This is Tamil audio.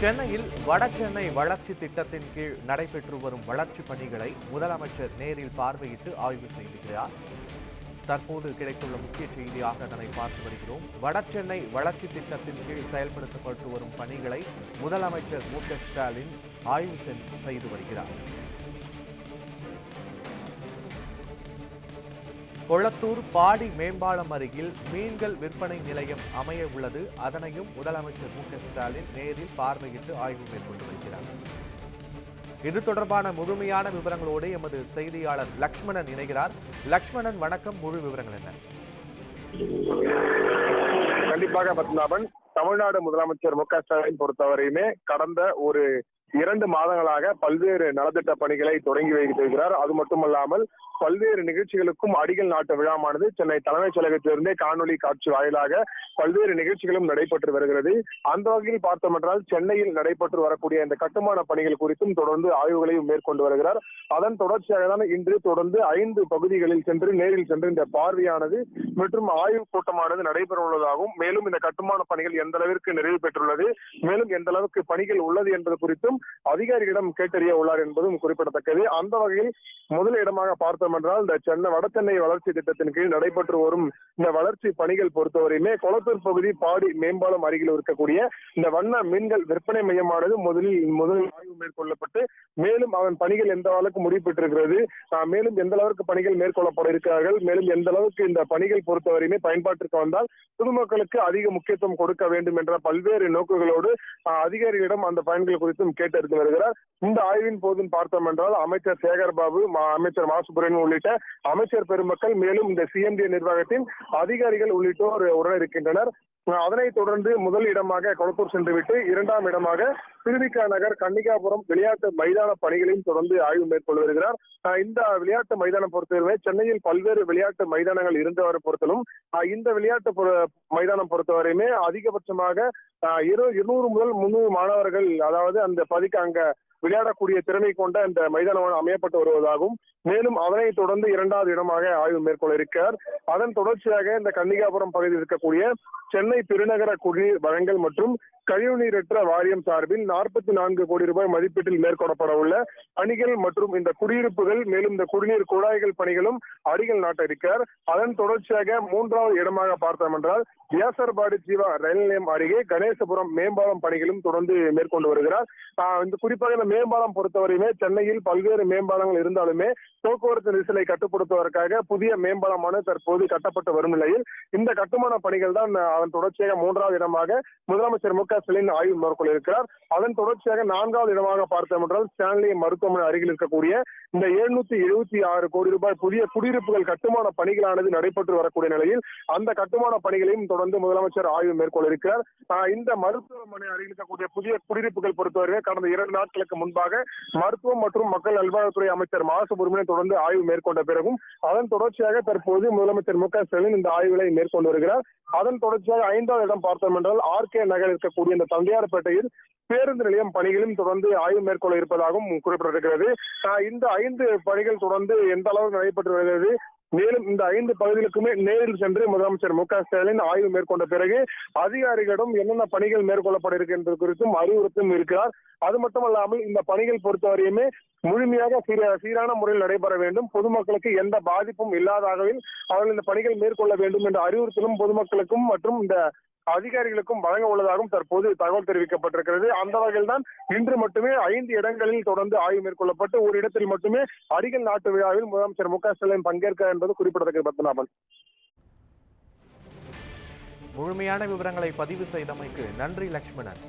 சென்னையில் வடசென்னை வளர்ச்சி திட்டத்தின் கீழ் நடைபெற்று வரும் வளர்ச்சி பணிகளை முதலமைச்சர் நேரில் பார்வையிட்டு ஆய்வு செய்திருக்கிறார் தற்போது கிடைத்துள்ள முக்கிய செய்தியாக அதனை பார்த்து வருகிறோம். வடசென்னை வளர்ச்சி திட்டத்தின் கீழ் செயல்படுத்தப்பட்டு வரும் பணிகளை முதலமைச்சர் மு ஸ்டாலின் ஆய்வு செய்து வருகிறார். கொளத்தூர் பாடி மேம்பாலம் அருகில் மீன்கள் விற்பனை நிலையம் அமைய உள்ளது. அதனையும் முதலமைச்சர் மு ஸ்டாலின் நேரில் பார்வையிட்டு ஆய்வு மேற்கொண்டு வருகிறார். இது தொடர்பான முழுமையான விவரங்களோடு எமது செய்தியாளர் லக்ஷ்மணன் இணைகிறார். லக்ஷ்மணன் வணக்கம். முழு விவரங்கள் என்ன? கண்டிப்பாக பத்மநாபன் தமிழ்நாடு முதலமைச்சர் மு க ஸ்டாலின் பொறுத்தவரையுமே கடந்த ஒரு இரண்டு மாதங்களாக பல்வேறு நலத்திட்ட பணிகளை தொடங்கி வைத்திருக்கிறார் அது மட்டுமல்லாமல் பல்வேறு நிகழ்ச்சிகளுக்கும் அடிகள் நாட்டு விழாமானது சென்னை தலைமைச் செயலகத்திலிருந்தே காணொலி காட்சி வாயிலாக பல்வேறு நிகழ்ச்சிகளும் நடைபெற்று வருகிறது. அந்த வகையில் பார்த்தோம் என்றால் சென்னையில் நடைபெற்று வரக்கூடிய இந்த கட்டுமான பணிகள் குறித்தும் தொடர்ந்து ஆய்வுகளையும் மேற்கொண்டு வருகிறார். அதன் தொடர்ச்சியாக தான் இன்று தொடர்ந்து ஐந்து பகுதிகளில் சென்று நேரில் சென்று இந்த பார்வையானது மற்றும் ஆய்வு கூட்டமானது நடைபெற உள்ளதாகவும் மேலும் இந்த கட்டுமான பணிகள் எந்த அளவிற்கு நிறைவு பெற்றுள்ளது மேலும் எந்த அளவுக்கு பணிகள் உள்ளது என்பது குறித்தும் அதிகாரிகளிடம் கேட்டறிய உள்ளார் என்பதும் குறிப்பிடத்தக்கது. அந்த வகையில் முதல் இடமாக பார்த்தோம் என்றால் இந்த சென்னை வடசென்னை வளர்ச்சி திட்டத்தின் கீழ் நடைபெற்று வரும் இந்த வளர்ச்சி பணிகள் பொறுத்தவரையுமே கொளத்தூர் பகுதி பாடி மேம்பாலம் அருகில் இருக்கக்கூடிய இந்த வண்ண மீன்கள் விற்பனை மையமானது முதலில் முதலில் மேற்கொள்ளப்பட்டு மேலும் அவன் பணிகள் எந்த அளவுக்கு முடிவு பெற்றிருக்கிறது மேலும் எந்த அளவுக்கு பணிகள் மேற்கொள்ளப்பட இருக்கிறார்கள் மேலும் எந்த அளவுக்கு இந்த பணிகள் பொறுத்தவரையுமே பயன்பாட்டிற்கு வந்தால் பொதுமக்களுக்கு அதிக முக்கியத்துவம் கொடுக்க வேண்டும் என்ற பல்வேறு நோக்குகளோடு அதிகாரிகளிடம் அந்த பயன்கள் குறித்தும் கேட்டறிந்து வருகிறார். இந்த ஆய்வின் போதும் பார்த்தோம் என்றால் அமைச்சர் சேகர் பாபு அமைச்சர் மாசுபுரன் உள்ளிட்ட அமைச்சர் பெருமக்கள் மேலும் இந்த சிஎம்டி நிர்வாகத்தின் அதிகாரிகள் உள்ளிட்டோர் உடன் இருக்கின்றனர். அதனைத் தொடர்ந்து முதல் இடமாக கொளத்தூர் சென்றுவிட்டு இரண்டாம் இடமாக திருவிக்கா நகர் கன்னிகாபுரம் விளையாட்டு மைதான பணிகளையும் தொடர்ந்து ஆய்வு மேற்கொண்டு வருகிறார். இந்த விளையாட்டு மைதானம் பொறுத்தவரை சென்னையில் பல்வேறு விளையாட்டு மைதானங்கள் இருந்தவரை பொறுத்தலும் இந்த விளையாட்டு மைதானம் பொறுத்தவரையுமே அதிகபட்சமாக இரு இருநூறு முதல் முன்னூறு மாணவர்கள் அதாவது அந்த பதிக்கு அங்க விளையாடக்கூடிய திறமை கொண்ட இந்த மைதானம் அமையப்பட்டு வருவதாகவும் மேலும் அதனைத் தொடர்ந்து இரண்டாவது இடமாக ஆய்வு மேற்கொள்ள இருக்கிறார். அதன் தொடர்ச்சியாக இந்த கன்னிகாபுரம் பகுதியில் இருக்கக்கூடிய சென்னை பெருநகர குடிநீர் வழங்கல் மற்றும் கழிவுநீரற்ற வாரியம் சார்பில் நாற்பத்தி நான்கு கோடி ரூபாய் மதிப்பீட்டில் மேற்கொள்ளப்பட உள்ள பணிகள் மற்றும் இந்த குடியிருப்புகள் மேலும் இந்த குடிநீர் குழாய்கள் பணிகளும் அடிகள் நாட்ட இருக்கிறார். அதன் தொடர்ச்சியாக மூன்றாவது இடமாக பார்த்தோம் என்றால் வியாசர்பாடி ஜீவா ரயில் நிலையம் அருகே கணேசபுரம் மேம்பாலம் பணிகளும் தொடர்ந்து மேற்கொண்டு வருகிறார். ஆஹ் இந்த குறிப்பாக இந்த மேம்பாலம் பொறுத்தவரையுமே சென்னையில் பல்வேறு மேம்பாலங்கள் இருந்தாலுமே போக்குவரத்து நெரிசலை கட்டுப்படுத்துவதற்காக புதிய மேம்பாலமான தற்போது கட்டப்பட்டு வரும் நிலையில் இந்த கட்டுமான பணிகள் தான் அதன் தொடர்ச்சியாக மூன்றாவது இடமாக முதலமைச்சர் மு க ஸ்டாலின் ஆய்வு மேற்கொள்ளிருக்கிறார் அதன் தொடர்ச்சியாக நான்காவது இடமாக பார்த்தோம் என்றால் ஸ்டான்லி மருத்துவமனை அருகில் இருக்கக்கூடிய இந்த எழுநூத்தி எழுபத்தி ஆறு கோடி ரூபாய் புதிய குடியிருப்புகள் கட்டுமான பணிகளானது நடைபெற்று வரக்கூடிய நிலையில் அந்த கட்டுமான பணிகளையும் தொடர்ந்து முதலமைச்சர் ஆய்வு மேற்கொள்ள இருக்கிறார் இந்த மருத்துவமனை அருகில் இருக்கக்கூடிய புதிய குடியிருப்புகள் பொறுத்தவரை கடந்த இரண்டு நாட்களுக்கு முன்பாக மருத்துவம் மற்றும் மக்கள் நல்வாழ்வுத்துறை அமைச்சர் மா சுப்பிரமணியன் தொடர்ந்து ஆய்வு மேற்கொண்ட பிறகும் அதன் தொடர்ச்சியாக தற்போது முதலமைச்சர் மு க ஸ்டாலின் இந்த ஆய்வுகளை மேற்கொண்டு வருகிறார். அதன் தொடர்ச்சியாக ஐந்தாவது இடம் பார்த்தோம் என்றால் ஆர் கே நகர் இருக்கக்கூடிய இந்த தந்தையார்பேட்டையில் பேருந்து நிலையம் பணிகளும் தொடர்ந்து ஆய்வு மேற்கொள்ள இருப்பதாகவும் குறிப்பிட்டிருக்கிறது. ஆஹ் இந்த ஐந்து பணிகள் தொடர்ந்து எந்த அளவுக்கு நடைபெற்று வருகிறது மேலும் இந்த ஐந்து பகுதிகளுக்குமே நேரில் சென்று முதலமைச்சர் மு க ஸ்டாலின் ஆய்வு மேற்கொண்ட பிறகு அதிகாரிகளிடம் என்னென்ன பணிகள் மேற்கொள்ளப்பட இருக்கின்றது என்பது குறித்தும் அறிவுறுத்தும் இருக்கிறார். அது மட்டுமல்லாமல் இந்த பணிகள் பொறுத்தவரையுமே முழுமையாக சீரான முறையில் நடைபெற வேண்டும். பொதுமக்களுக்கு எந்த பாதிப்பும் இல்லாத வகையில் அவர்கள் இந்த பணிகள் மேற்கொள்ள வேண்டும் என்ற அறிவுறுத்தலும் பொதுமக்களுக்கும் மற்றும் இந்த அதிகாரிகளுக்கும் வழங்க உள்ளதாகவும் தற்போது தகவல் தெரிவிக்கப்பட்டிருக்கிறது. அந்த வகையில் தான் இன்று மட்டுமே ஐந்து இடங்களில் தொடர்ந்து ஆய்வு மேற்கொள்ளப்பட்டு ஒரு இடத்தில் மட்டுமே அடிக்கல் நாட்டு விழாவில் முதலமைச்சர் மு க ஸ்டாலின் பங்கேற்க என்பது குறிப்பிடத்தக்க பத்மநாபன். முழுமையான விவரங்களை பதிவு செய்தமைக்கு நன்றி லக்ஷ்மணன்.